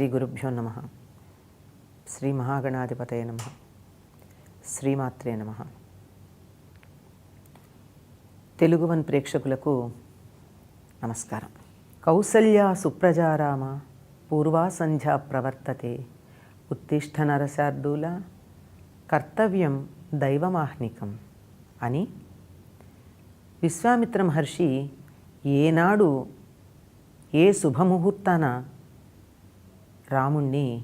శ్రీ గురుభ్యో నమ. శ్రీ మహాగణాధిపతయ నమ. శ్రీమాత్రే నమ. తెలుగు వన్ ప్రేక్షకులకు నమస్కారం. కౌసల్య సుప్రజారామ పూర్వా సంధ్యా ప్రవర్తతే ఉత్తిష్ట నరశార్దూల కర్తవ్యం దైవమాహ్నికం అని విశ్వామిత్ర మహర్షి ఏనాడు ఏ శుభముహూర్తాన రాముణ్ణి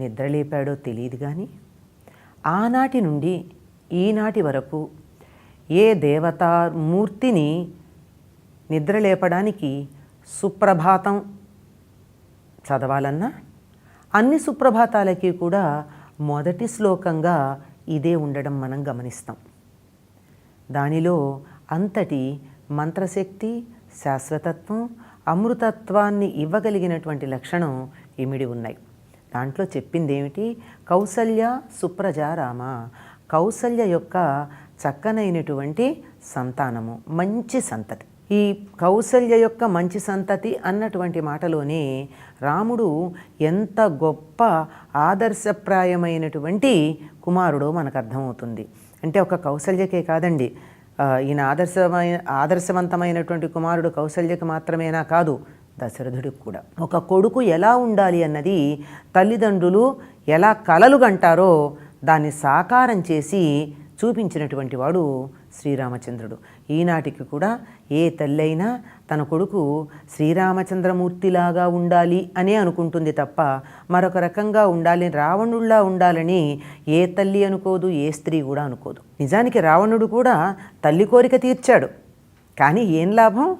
నిద్రలేపాడో తెలియదు కానీ ఆనాటి నుండి ఈనాటి వరకు ఏ దేవతామూర్తిని నిద్రలేపడానికి సుప్రభాతం చదవాలన్నా అన్ని సుప్రభాతాలకి కూడా మొదటి శ్లోకంగా ఇదే ఉండడం మనం గమనిస్తాం. దానిలో అంతటి మంత్రశక్తి శాశ్వతత్వం అమృతత్వాన్ని ఇవ్వగలిగినటువంటి లక్షణం ఇమిడి ఉన్నాయి. దాంట్లో చెప్పింది ఏమిటి కౌసల్య సుప్రజ రామ కౌసల్య యొక్క చక్కనైనటువంటి సంతానము మంచి సంతతి. ఈ కౌసల్య యొక్క మంచి సంతతి అన్నటువంటి మాటలోనే రాముడు ఎంత గొప్ప ఆదర్శప్రాయమైనటువంటి కుమారుడో మనకు అర్థమవుతుంది అంటే ఒక కౌసల్యకే కాదండి. ఈయన ఆదర్శమైన ఆదర్శవంతమైనటువంటి కుమారుడు కౌసల్యకు మాత్రమేనా కాదు. దశరథుడికి కూడా. ఒక కొడుకు ఎలా ఉండాలి అన్నది తల్లిదండ్రులు ఎలా కలలు కంటారో దాన్ని సాకారం చేసి చూపించినటువంటి వాడు శ్రీరామచంద్రుడు. ఈనాటికి కూడా ఏ తల్లి అయినా తన కొడుకు శ్రీరామచంద్రమూర్తిలాగా ఉండాలి అనే అనుకుంటుంది తప్ప మరొక రకంగా ఉండాలి రావణుడిలా ఉండాలని ఏ తల్లి అనుకోదు ఏ స్త్రీ కూడా అనుకోదు. నిజానికి రావణుడు కూడా తల్లి కోరిక తీర్చాడు. కానీ ఏం లాభం?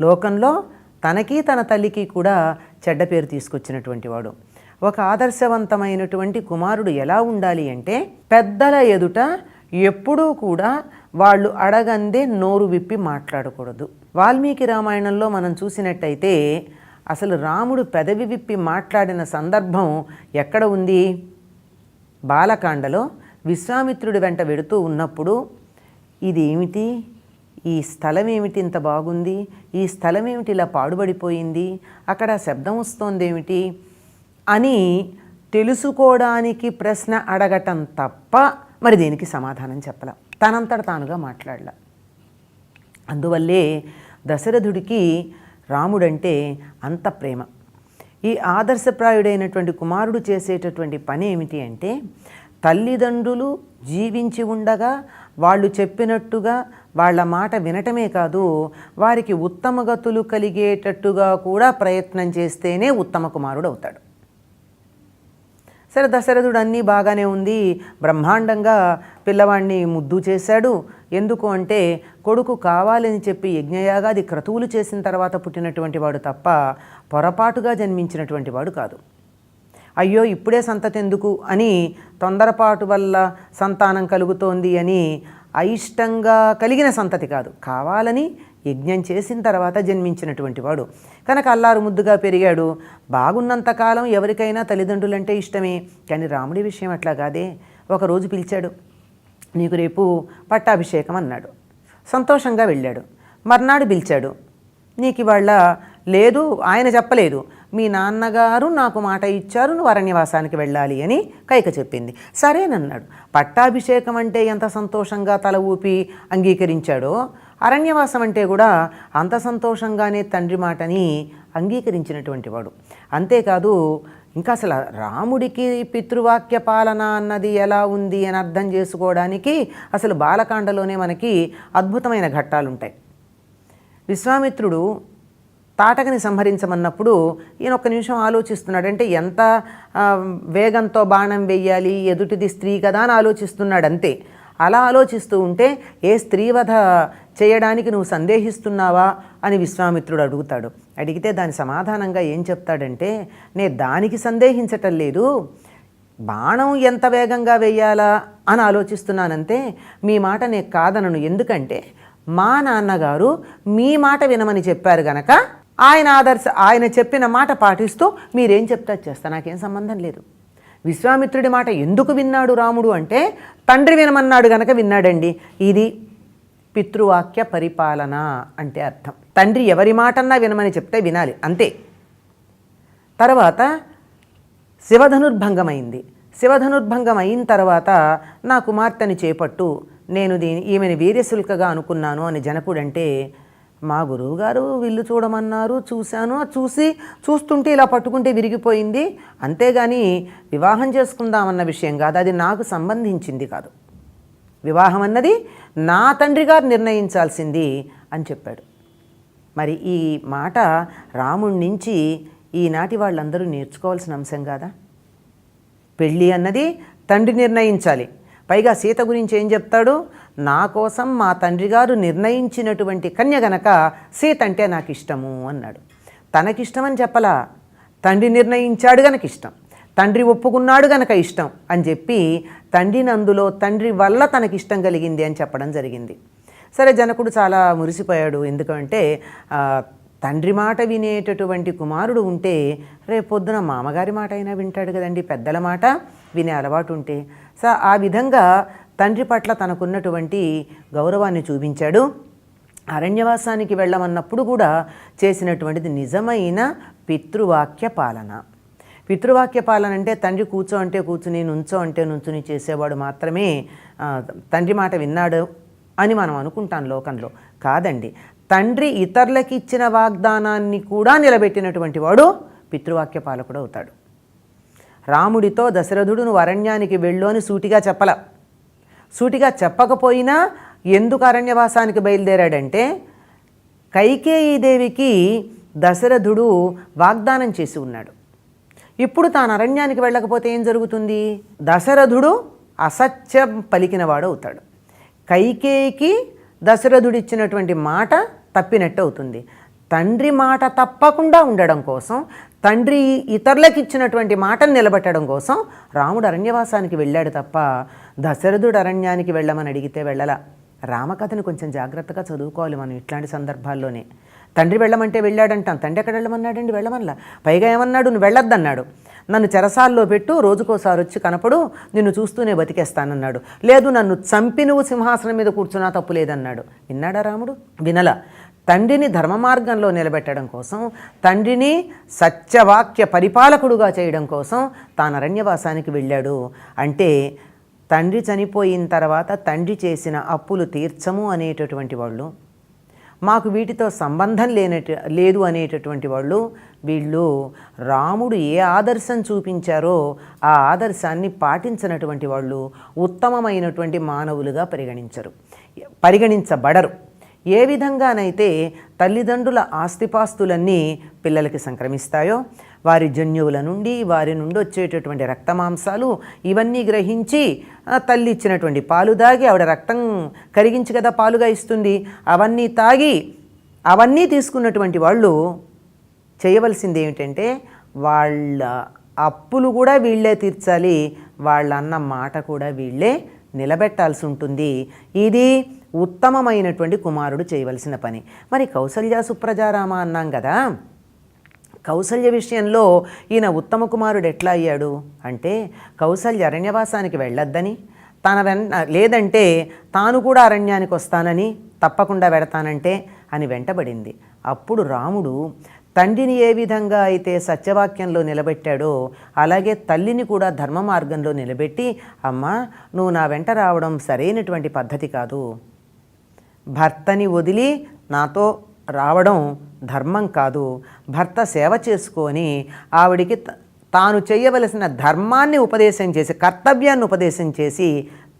లోకంలో తనకి తన తల్లికి కూడా చెడ్డ పేరు తీసుకొచ్చినటువంటి వాడు. ఒక ఆదర్శవంతమైనటువంటి కుమారుడు ఎలా ఉండాలి అంటే పెద్దల ఎదుట ఎప్పుడూ కూడా వాళ్ళు అడగందే నోరు విప్పి మాట్లాడకూడదు. వాల్మీకి రామాయణంలో మనం చూసినట్టయితే అసలు రాముడు పెదవి విప్పి మాట్లాడిన సందర్భం ఎక్కడ ఉంది? బాలకాండలో విశ్వామిత్రుడి వెంట వెడుతూ ఉన్నప్పుడు ఇది ఏమిటి ఈ స్థలం ఏమిటి ఇంత బాగుంది? ఈ స్థలం ఏమిటి ఇలా పాడుబడిపోయింది? అక్కడ శబ్దం వస్తోందేమిటి? అని తెలుసుకోవడానికి ప్రశ్న అడగటం తప్ప మరి దేనికి సమాధానం చెప్పల. తనంతట తానుగా మాట్లాడల. అందువల్లే దశరథుడికి రాముడంటే అంత ప్రేమ. ఈ ఆదర్శప్రాయుడైనటువంటి కుమారుడు చేసేటటువంటి పని ఏమిటి అంటే తల్లిదండ్రులు జీవించి ఉండగా వాళ్ళు చెప్పినట్టుగా వాళ్ళ మాట వినటమే కాదు వారికి ఉత్తమ గతులు కలిగేటట్టుగా కూడా ప్రయత్నం చేస్తేనే ఉత్తమ కుమారుడు అవుతాడు. సరే దశరథుడు అన్నీ బాగానే ఉంది. బ్రహ్మాండంగా పిల్లవాడిని ముద్దు చేశాడు. ఎందుకు అంటే కొడుకు కావాలని చెప్పి యజ్ఞయాగాది క్రతువులు చేసిన తర్వాత పుట్టినటువంటి వాడు తప్ప పొరపాటుగా జన్మించినటువంటి వాడు కాదు. అయ్యో ఇప్పుడే సంతతి ఎందుకు అని తొందరపాటు వల్ల సంతానం కలుగుతోంది అని అయిష్టంగా కలిగిన సంతతి కాదు. కావాలని యజ్ఞం చేసిన తర్వాత జన్మించినటువంటి వాడు. కనుక అల్లారు ముద్దుగా పెరిగాడు. బాగున్నంతకాలం ఎవరికైనా తల్లిదండ్రులంటే ఇష్టమే. కానీ రాముడి విషయం అట్లా కాదే. ఒకరోజు పిలిచాడు. నీకు రేపు పట్టాభిషేకం అన్నాడు. సంతోషంగా వెళ్ళాడు. మర్నాడు పిలిచాడు. నీకు ఇవాళ లేదు ఆయన చెప్పలేదు. మీ నాన్నగారు నాకు మాట ఇచ్చారు నువ్వు అరణ్యవాసానికి వెళ్ళాలి అని కైక చెప్పింది. సరేనన్నాడు పట్టాభిషేకం అంటే ఎంత సంతోషంగా తల ఊపి అంగీకరించాడో అరణ్యవాసం అంటే కూడా అంత సంతోషంగానే తండ్రి మాటని అంగీకరించినటువంటి వాడు. అంతేకాదు ఇంకా అసలు రాముడికి పితృవాక్య పాలన అన్నది ఎలా ఉంది అని అర్థం చేసుకోవడానికి అసలు బాలకాండలోనే మనకి అద్భుతమైన ఘట్టాలు ఉంటాయి విశ్వామిత్రుడు తాటకని సంహరించమన్నప్పుడు ఈయన ఒక్క నిమిషం ఆలోచిస్తున్నాడు అంటే ఎంత వేగంతో బాణం వెయ్యాలి ఎదుటిది స్త్రీ కదా అని ఆలోచిస్తున్నాడు అంతే అలా ఆలోచిస్తూ ఉంటే ఏ స్త్రీవధ చేయడానికి నువ్వు సందేహిస్తున్నావా అని విశ్వామిత్రుడు అడుగుతాడు. అడిగితే దాని సమాధానంగా ఏం చెప్తాడంటే నే దానికి సందేహించటం లేదు బాణం ఎంత వేగంగా వెయ్యాలా అని ఆలోచిస్తున్నానంతే మీ మాట నేను కాదనను. ఎందుకంటే మా నాన్నగారు మీ మాట వినమని చెప్పారు గనక ఆయన ఆదర్శ ఆయన చెప్పిన మాట పాటిస్తూ మీరేం చెప్తా చేస్తా. నాకేం సంబంధం లేదు. విశ్వామిత్రుడి మాట ఎందుకు విన్నాడు రాముడు అంటే తండ్రి వినమన్నాడు గనక విన్నాడండి. ఇది పితృవాక్య పరిపాలన అంటే అర్థం. తండ్రి ఎవరి మాటన్నా వినమని చెప్తే వినాలి అంతే. తర్వాత శివధనుర్భంగమైంది. శివధనుర్భంగం అయిన తర్వాత నా కుమార్తెని చేపట్టు నేను దీని ఈమెని వీర్యశుల్కగా అనుకున్నాను అని జనకుడంటే మా గురువుగారు విల్లు చూడమన్నారు చూశాను. చూసి చూస్తుంటే ఇలా పట్టుకుంటే విరిగిపోయింది. అంతేగాని వివాహం చేసుకుందామన్న విషయం కాదు. అది నాకు సంబంధించింది కాదు. వివాహం అన్నది నా తండ్రి గారు నిర్ణయించాల్సింది అని చెప్పాడు. మరి ఈ మాట రాముడి నుంచి ఈనాటి వాళ్ళందరూ నేర్చుకోవాల్సిన అంశం కాదా? పెళ్ళి అన్నది తండ్రి నిర్ణయించాలి. పైగా సీత గురించి ఏం చెప్తాడు? నా కోసం మా తండ్రి గారు నిర్ణయించినటువంటి కన్య గనక సీత అంటే నాకు ఇష్టము అన్నాడు. తనకిష్టమని చెప్పలా? తండ్రి నిర్ణయించాడు గనక ఇష్టం తండ్రి ఒప్పుకున్నాడు గనక ఇష్టం అని చెప్పి తండ్రినందులో తండ్రి వల్ల తనకిష్టం కలిగింది అని చెప్పడం జరిగింది. సరే జనకుడు చాలా మురిసిపోయాడు. ఎందుకంటే తండ్రి మాట వినేటటువంటి కుమారుడు ఉంటే రేపొద్దున మామగారి మాట అయినా వింటాడు కదండి పెద్దల మాట వినే అలవాటు ఉంటే. సో ఆ విధంగా తండ్రి పట్ల తనకున్నటువంటి గౌరవాన్ని చూపించాడు. అరణ్యవాసానికి వెళ్ళమన్నప్పుడు కూడా చేసినటువంటిది నిజమైన పితృవాక్య పాలన. పితృవాక్య పాలన అంటే తండ్రి కూర్చో అంటే కూర్చుని నుంచో అంటే నుంచుని చేసేవాడు మాత్రమే తండ్రి మాట విన్నాడు అని మనం అనుకుంటాం లోకంలో. కాదండి తండ్రి ఇతరులకి ఇచ్చిన వాగ్దానాన్ని కూడా నిలబెట్టినటువంటి వాడు పితృవాక్య పాలకుడు అవుతాడు. రాముడితో దశరథుడు నువ్వు అరణ్యానికి వెళ్ళు అని సూటిగా చెప్పల. సూటిగా చెప్పకపోయినా ఎందుకు అరణ్యవాసానికి బయలుదేరాడంటే కైకేయీదేవికి దశరథుడు వాగ్దానం చేసి ఉన్నాడు. ఇప్పుడు తాను అరణ్యానికి వెళ్ళకపోతే ఏం జరుగుతుంది? దశరథుడు అసత్యం పలికినవాడు అవుతాడు. కైకేయికి దశరథుడు ఇచ్చినటువంటి మాట తప్పినట్టు అవుతుంది తండ్రి మాట తప్పకుండా ఉండడం కోసం తండ్రి ఇతరులకు ఇచ్చినటువంటి మాటను నిలబెట్టడం కోసం రాముడు అరణ్యవాసానికి వెళ్ళాడు తప్ప దశరథుడు అరణ్యానికి వెళ్ళమని అడిగితే వెళ్ళలా. రామకథను కొంచెం జాగ్రత్తగా చదువుకోవాలి మనం ఇట్లాంటి సందర్భాల్లోనే. తండ్రి వెళ్ళమంటే వెళ్ళాడంటాం. తండ్రి ఎక్కడ వెళ్ళమన్నాడండి? వెళ్ళమనలా. పైగా ఏమన్నాడు? నువ్వు వెళ్ళొద్దన్నాడు. నన్ను చెరసాల్లో పెట్టు రోజుకోసారి వచ్చి కనపడు నిన్ను చూస్తూనే బతికేస్తానన్నాడు. లేదు నన్ను చంపి నువ్వు సింహాసనం మీద కూర్చున్నా తప్పు లేదన్నాడు విన్నాడా రాముడు? వినలా. తండ్రిని ధర్మ మార్గంలో నిలబెట్టడం కోసం తండ్రిని సత్యవాక్య పరిపాలకుడుగా చేయడం కోసం తాను అరణ్యవాసానికి వెళ్ళాడు. అంటే తండ్రి చనిపోయిన తర్వాత తండ్రి చేసిన అప్పులు తీర్చము అనేటటువంటి వాళ్ళు మాకు వీటితో సంబంధం లేనట లేదు అనేటటువంటి వాళ్ళు వీళ్ళు రాముడు ఏ ఆదర్శం చూపించారో ఆ ఆదర్శాన్ని పాటించినటువంటి వాళ్ళు ఉత్తమమైనటువంటి మానవులుగా పరిగణించరు పరిగణించబడరు. ఏ విధంగానైతే తల్లిదండ్రుల ఆస్తిపాస్తులన్నీ పిల్లలకి సంక్రమిస్తాయో వారి జన్యువుల నుండి వారి నుండి వచ్చేటటువంటి రక్తమాంసాలు ఇవన్నీ గ్రహించి తల్లి ఇచ్చినటువంటి పాలు తాగి ఆవిడ రక్తం కరిగించి కదా పాలుగా ఇస్తుంది. అవన్నీ తాగి అవన్నీ తీసుకున్నటువంటి వాళ్ళు చేయవలసింది ఏమిటంటే వాళ్ళ అప్పులు కూడా వీళ్ళే తీర్చాలి. వాళ్ళ అన్న మాట కూడా వీళ్ళే నిలబెట్టాల్సి ఉంటుంది. ఇది ఉత్తమమైనటువంటి కుమారుడు చేయవలసిన పని. మరి కౌసల్య సుప్రజారామ అన్నాం కదా. కౌసల్య విషయంలో ఈయన ఉత్తమ కుమారుడు ఎట్లా అయ్యాడు? అంటే కౌసల్య అరణ్యవాసానికి వెళ్ళొద్దని తన వెంట లేదంటే తాను కూడా అరణ్యానికి వస్తానని తప్పకుండా వెడతానంటే అని వెంటబడింది. అప్పుడు రాముడు తండ్రిని ఏ విధంగా అయితే సత్యవాక్యంలో నిలబెట్టాడో అలాగే తల్లిని కూడా ధర్మ మార్గంలో నిలబెట్టి అమ్మా నువ్వు నా వెంట రావడం సరైనటువంటి పద్ధతి కాదు. భర్తని వదిలి నాతో రావడం ధర్మం కాదు. భర్త సేవ చేసుకొని ఆవిడికి త- తాను చేయవలసిన ధర్మాన్ని ఉపదేశం చేసి కర్తవ్యాన్ని ఉపదేశం చేసి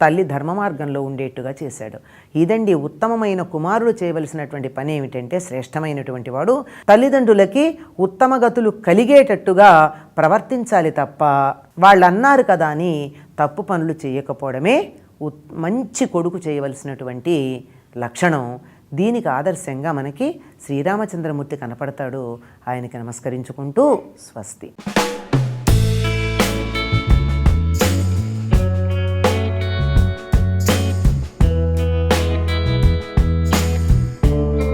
తల్లి ధర్మ మార్గంలో ఉండేట్టుగా చేశాడు. ఇదండి ఉత్తమమైన కుమారుడు చేయవలసినటువంటి పని ఏమిటంటే శ్రేష్టమైనటువంటి వాడు తల్లిదండ్రులకి ఉత్తమ గతులు కలిగేటట్టుగా ప్రవర్తించాలి తప్ప వాళ్ళు అన్నారు కదా అని తప్పు పనులు చేయకపోవడమే ఉత్- మంచి కొడుకు చేయవలసినటువంటి లక్షణం దీనికి ఆదర్శంగా మనకి శ్రీరామచంద్రమూర్తి కనపడతాడు. ఆయనకి నమస్కరించుకుంటూ స్వస్తి.